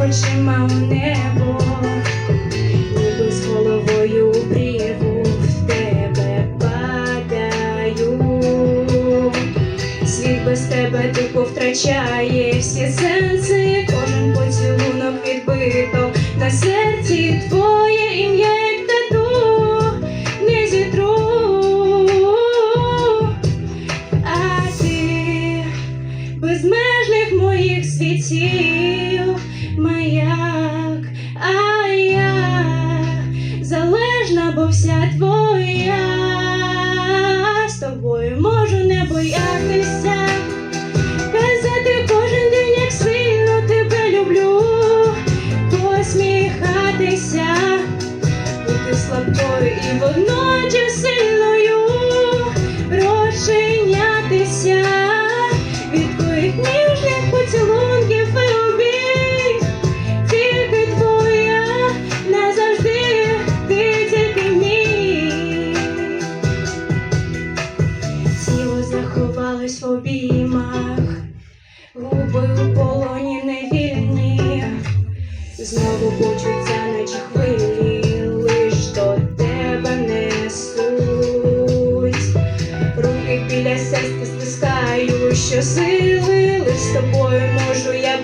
очима в небо, ніби з головою у в тебе падаю, світ без тебе тупо втрачає всі сенси, кожен поцілунок відбито, на серці твоє ім'я. Безмежних моїх світів маяк, а я залежна, бо вся твоя. Тіло заховалось в обіймах, губи у полоні невільні, знову почуття, наче хвилі, лиш до тебе несуть. Руки біля серця стискаю щосили, лиш з тобою можу я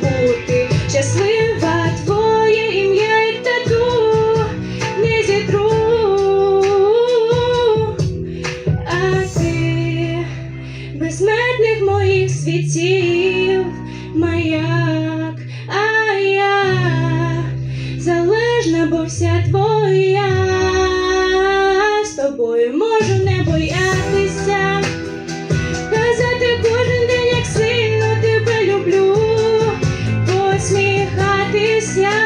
безсмертних моїх світів. Маяк, а я залежна, бо вся твоя, з тобою можу не боятися, казати кожен день, як сильно тебе люблю, посміхатися.